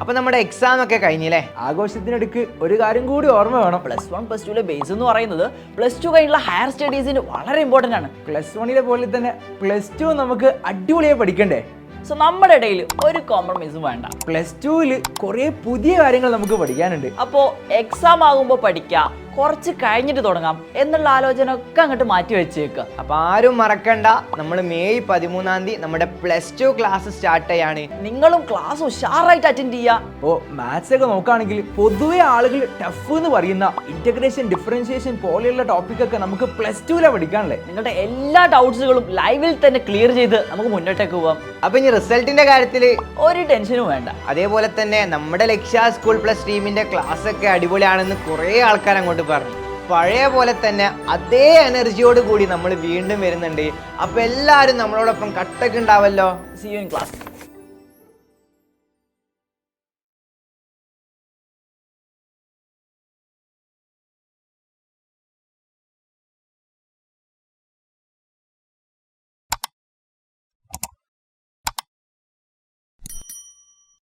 അപ്പൊ നമ്മുടെ എക്സാം ഒക്കെ കഴിഞ്ഞില്ലേ? ആഘോഷത്തിനടുക്ക് ഒരു കാര്യം കൂടി ഓർമ്മ വേണം. പ്ലസ് വൺ പ്ലസ് ടുവിലെ ബേസ് എന്ന് പറയുന്നത് പ്ലസ് ടു കഴിഞ്ഞുള്ള ഹയർ സ്റ്റഡീസിന് വളരെ ഇമ്പോർട്ടന്റ് ആണ്. പ്ലസ് വണ്ണിലെ പോലെ തന്നെ പ്ലസ് ടു നമുക്ക് അടിപൊളിയായി പഠിക്കണ്ടേ? സോ നമ്മുടെ ഇടയിൽ ഒരു കോംപ്രമൈസും വേണ്ട. പ്ലസ് ടുവിൽ കുറേ പുതിയ കാര്യങ്ങൾ നമുക്ക് പഠിക്കാനുണ്ട്. അപ്പോൾ എക്സാം ആകുമ്പോൾ പഠിക്കാം കുറച്ച് കഴിഞ്ഞിട്ട് തുടങ്ങാം എന്നുള്ള ആലോചന ഒക്കെ അങ്ങോട്ട് മാറ്റി വെച്ചേക്കുക അപ്പൊ ആരും മറക്കണ്ട. നമ്മൾ മെയ് പതിമൂന്നാം തീയതി നമ്മുടെ പ്ലസ് ടു ക്ലാസ് സ്റ്റാർട്ട് ചെയ്യാണ്. നിങ്ങളും ക്ലാസ് ഉഷാറായിട്ട് അറ്റൻഡ് ചെയ്യുക ഓ മാത്സ് ഒക്കെ നോക്കുകയാണെങ്കിൽ പൊതുവെ ആളുകൾ ടഫ് എന്ന് പറയുന്ന ഇന്റഗ്രേഷൻ ഡിഫറൻഷിയേഷൻ പോലെയുള്ള ടോപ്പിക് ഒക്കെ നമുക്ക് പ്ലസ് ടുവിലാണ് പഠിക്കാനല്ലേ നിങ്ങളുടെ എല്ലാ ഡൗട്ട്സുകളും ലൈവിൽ തന്നെ ക്ലിയർ ചെയ്ത് നമുക്ക് മുന്നോട്ടേക്ക് പോവാം. അപ്പൊ ഇനി റിസൾട്ടിന്റെ കാര്യത്തിൽ ഒരു ടെൻഷനും വേണ്ട. അതേപോലെ തന്നെ നമ്മുടെ ലക്ഷ്യ സ്കൂൾ പ്ലസ് ടീമിന്റെ ക്ലാസ് ഒക്കെ അടിപൊളിയാണെന്ന് കുറെ ആൾക്കാർ അങ്ങോട്ട് പറഞ്ഞു. പഴയ പോലെ തന്നെ അതേ എനർജിയോട് കൂടി നമ്മൾ വീണ്ടും വരുന്നുണ്ട്. അപ്പൊ എല്ലാവരും നമ്മളോടൊപ്പം കട്ടൊക്കെ ഉണ്ടാവല്ലോ. C you in class